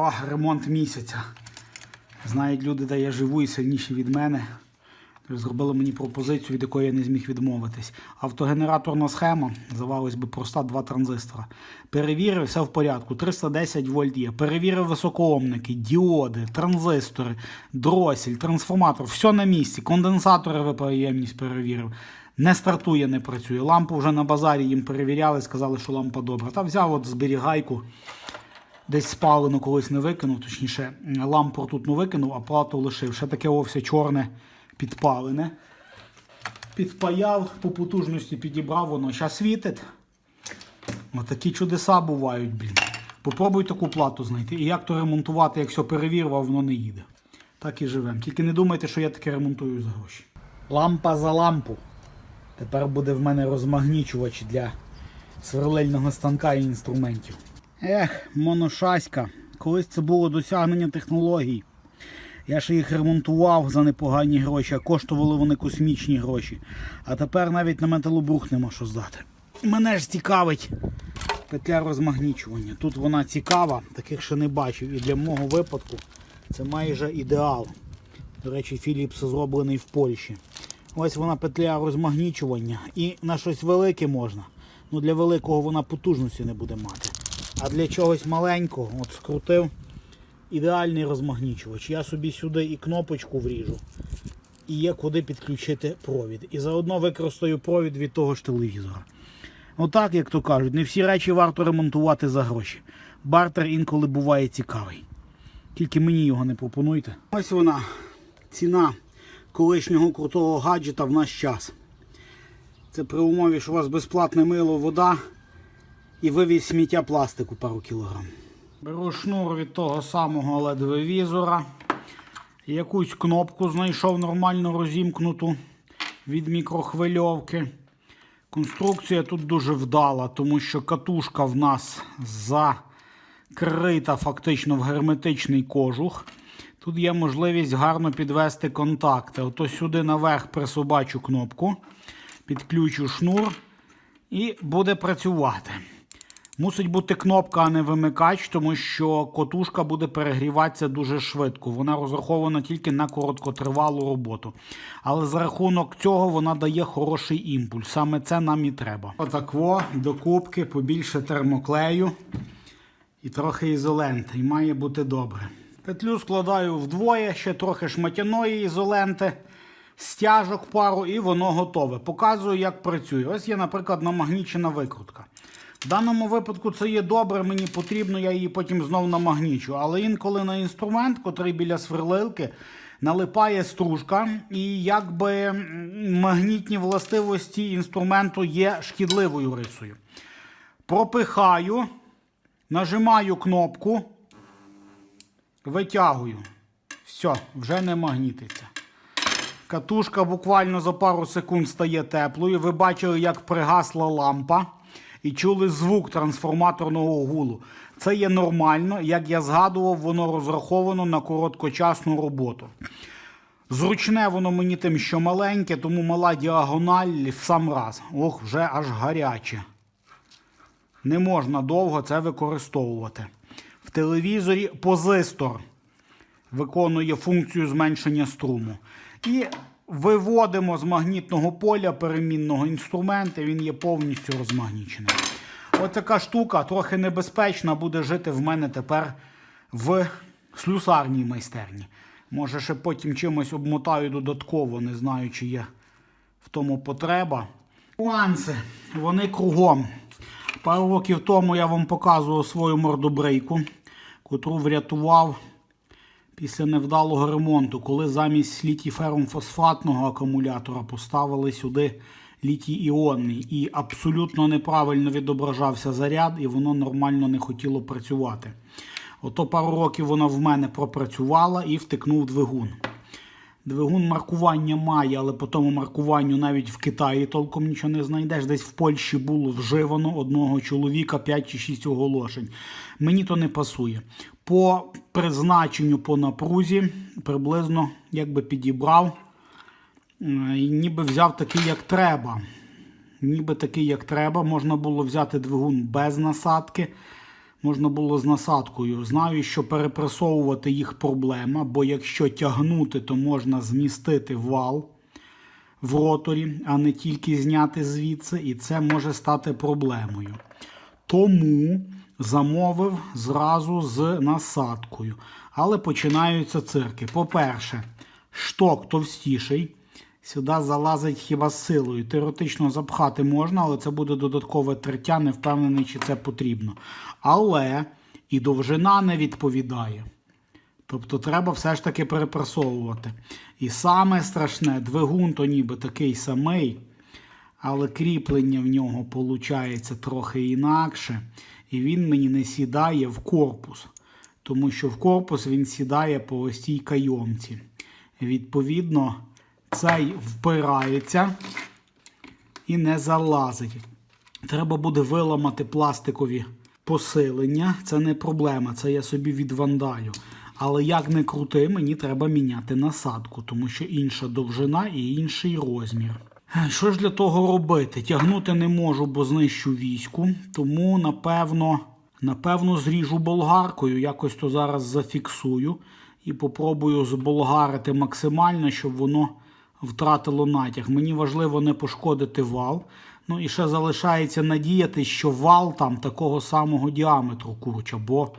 О, ремонт місяця. Знають люди, де я живу і сильніші від мене. Зробили мені пропозицію, від якої я не зміг відмовитись. Автогенераторна схема, здавалось би, проста два транзистора. Перевірив, все в порядку. 310 вольт є. Перевірив високоомники, діоди, транзистори, дросель, трансформатор. Все на місці. Конденсатори випаємність перевірив. Не стартує, не працює. Лампу вже на базарі їм перевіряли, сказали, що лампа добра. Та взяв от зберігайку. Десь спалено колись не викинув, точніше, лампу ртутну викинув, а плату лишив. Ще таке о, чорне підпалене. Підпаяв, по потужності підібрав, воно зараз світить. Отакі чудеса бувають, блін. Попробуй таку плату знайти. І як то ремонтувати, як все перевірив, воно не їде. Так і живемо. Тільки не думайте, що я таке ремонтую за гроші. Лампа за лампу. Тепер буде в мене розмагнічувач для сверлильного станка і інструментів. Ех, моношаська. Колись це було досягнення технологій. Я ще їх ремонтував за непогані гроші, а коштували вони космічні гроші. А тепер навіть на металобрух нема що здати. Мене ж цікавить петля розмагнічування. Тут вона цікава, таких ще не бачив. І для мого випадку це майже ідеал. До речі, Philips зроблений в Польщі. Ось вона петля розмагнічування. І на щось велике можна. Ну для великого вона потужності не буде мати. А для чогось маленького, от скрутив ідеальний розмагнічувач. Я собі сюди і кнопочку вріжу, і є куди підключити провід. І заодно використаю провід від того ж телевізора. Отак, як то кажуть, не всі речі варто ремонтувати за гроші. Бартер інколи буває цікавий. Тільки мені його не пропонуйте. Ось вона, ціна колишнього крутого гаджета в наш час. Це при умові, що у вас безплатне мило, вода і вивіз сміття пластику пару кілограм. Беру шнур від того самого LED-візора. Якусь кнопку знайшов нормально розімкнуту від мікрохвильовки. Конструкція тут дуже вдала, тому що катушка в нас закрита фактично в герметичний кожух. Тут є можливість гарно підвести контакти. Ото сюди наверх присобачу кнопку, підключу шнур і буде працювати. Мусить бути кнопка, а не вимикач, тому що котушка буде перегріватися дуже швидко. Вона розрахована тільки на короткотривалу роботу. Але за рахунок цього вона дає хороший імпульс. Саме це нам і треба. Отакво, до кубки, побільше термоклею і трохи ізоленти. І має бути добре. Петлю складаю вдвоє, ще трохи шматяної ізоленти, стяжок пару, і воно готове. Показую, як працює. Ось є, наприклад, намагнічена викрутка. В даному випадку це є добре, мені потрібно, я її потім знов намагнічу. Але інколи на інструмент, котрий біля сверлилки, налипає стружка, і якби магнітні властивості інструменту є шкідливою рисою. Пропихаю, нажимаю кнопку, витягую. Все, вже не магнітиться. Катушка буквально за пару секунд стає теплою. Ви бачили, як пригасла лампа і чули звук трансформаторного гулу. Це є нормально, як я згадував, воно розраховано на короткочасну роботу. Зручне воно мені тим, що маленьке, тому мала діагональ в сам раз. Ох, вже аж гаряче. Не можна довго це використовувати. В телевізорі позистор виконує функцію зменшення струму. І виводимо з магнітного поля перемінного інструмента, він є повністю розмагнічений. Ось штука трохи небезпечна, буде жити в мене тепер в слюсарній майстерні. Може, ще потім чимось обмотаю додатково, не знаю, чи є в тому потреба. Нюанси, вони кругом. Пару років тому я вам показував свою мордобрейку, котру врятував після невдалого ремонту, коли замість літій фосфатного акумулятора поставили сюди літій іонний і абсолютно неправильно відображався заряд, і воно нормально не хотіло працювати. Ото пару років вона в мене пропрацювала і втекнув двигун. Двигун маркування має, але по тому маркуванню навіть в Китаї толком нічого не знайдеш. Десь в Польщі було вживано одного чоловіка 5 чи 6 оголошень. Мені то не пасує. По призначенню по напрузі приблизно якби підібрав, е, ніби взяв такий, як треба. Ніби такий, як треба. Можна було взяти двигун без насадки. можна було з насадкою. Знаю, що перепресовувати їх проблема, бо якщо тягнути, то можна змістити вал в роторі, а не тільки зняти звідси, і це може стати проблемою. Тому замовив зразу з насадкою. Але починаються цирки. По-перше, шток товстіший. Сюди залазить хіба силою. Теоретично запхати можна, але це буде додаткове тертя, не впевнений, чи це потрібно. Але і довжина не відповідає. Тобто треба все ж таки перепресовувати. І саме страшне, двигун то ніби такий самий, але кріплення в нього виходить трохи інакше. І він мені не сідає в корпус. Тому що в корпус він сідає по ось кайомці. Відповідно, цей впирається і не залазить. Треба буде виламати пластикові посилення. Це не проблема, це я собі відвандалю. Але як не крути, мені треба міняти насадку, тому що інша довжина і інший розмір. Що ж для того робити? Тягнути не можу, бо знищу війську, тому напевно, напевно зріжу болгаркою, якось то зараз зафіксую і попробую зболгарити максимально, щоб воно втратило натяг. Мені важливо не пошкодити вал. Ну і ще залишається надіятися, що вал там такого самого діаметру курча, бо,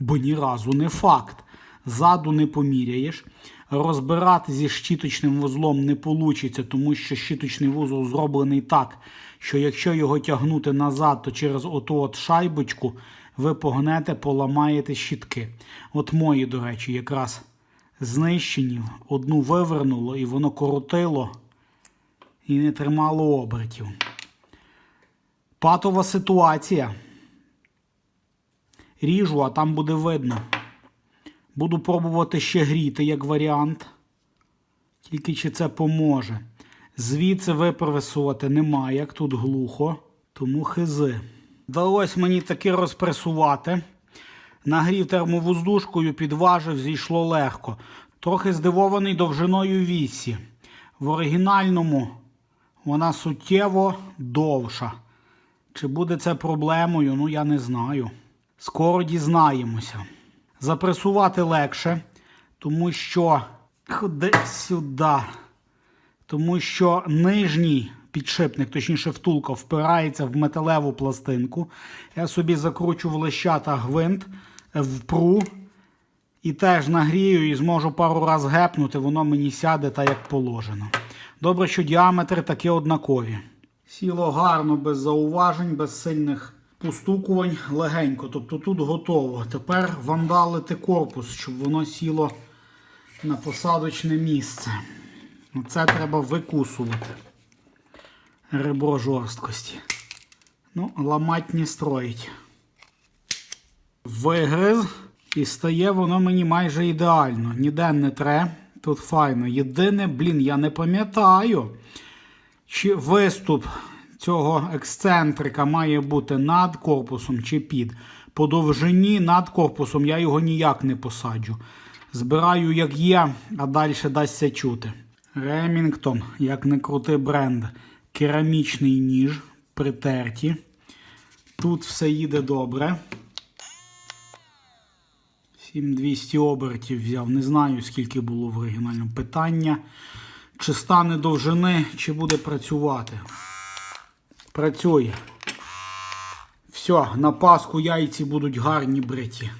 бо ні разу не факт. Ззаду не поміряєш. Розбирати зі щіточним вузлом не вийде, тому що щіточний вузол зроблений так, що якщо його тягнути назад, то через оту от шайбочку ви погнете, поламаєте щітки. От мої, до речі, якраз знищені. Одну вивернуло і воно коротило і не тримало обертів. Патова ситуація. Ріжу, а там буде видно. Буду пробувати ще гріти як варіант. Тільки чи це поможе. Звідси випресувати немає, як тут глухо, тому хизи. Вдалося мені таки розпресувати. Нагрів термовоздушкою, підважив, зійшло легко. Трохи здивований довжиною вісі. В оригінальному вона суттєво довша. Чи буде це проблемою, ну я не знаю. Скоро дізнаємося. Запресувати легше, тому що ходи сюди. Тому що нижній підшипник, точніше втулка, впирається в металеву пластинку. Я собі закручу в лещата гвинт, впру і теж нагрію і зможу пару раз гепнути, воно мені сяде так, як положено. Добре, що діаметри такі однакові. Сіло гарно, без зауважень, без сильних постукувань, легенько. Тобто тут готово. Тепер вандалити корпус, щоб воно сіло на посадочне місце. Це треба викусувати. Ребро жорсткості. Ну, ламать не строїть. Вигриз. І стає воно мені майже ідеально. Ніде не тре. Тут файно. Єдине, блін, я не пам'ятаю, чи виступ цього ексцентрика має бути над корпусом чи під. По довжині над корпусом я його ніяк не посаджу. Збираю, як є, а далі дасться чути. Ремінгтон, як не крутий бренд, керамічний ніж, притерті. Тут все їде добре. 7200 обертів взяв. Не знаю, скільки було в оригінальному питання. Чи стане довжини, чи буде працювати. Працює. Все, на Пасху яйці будуть гарні бриті.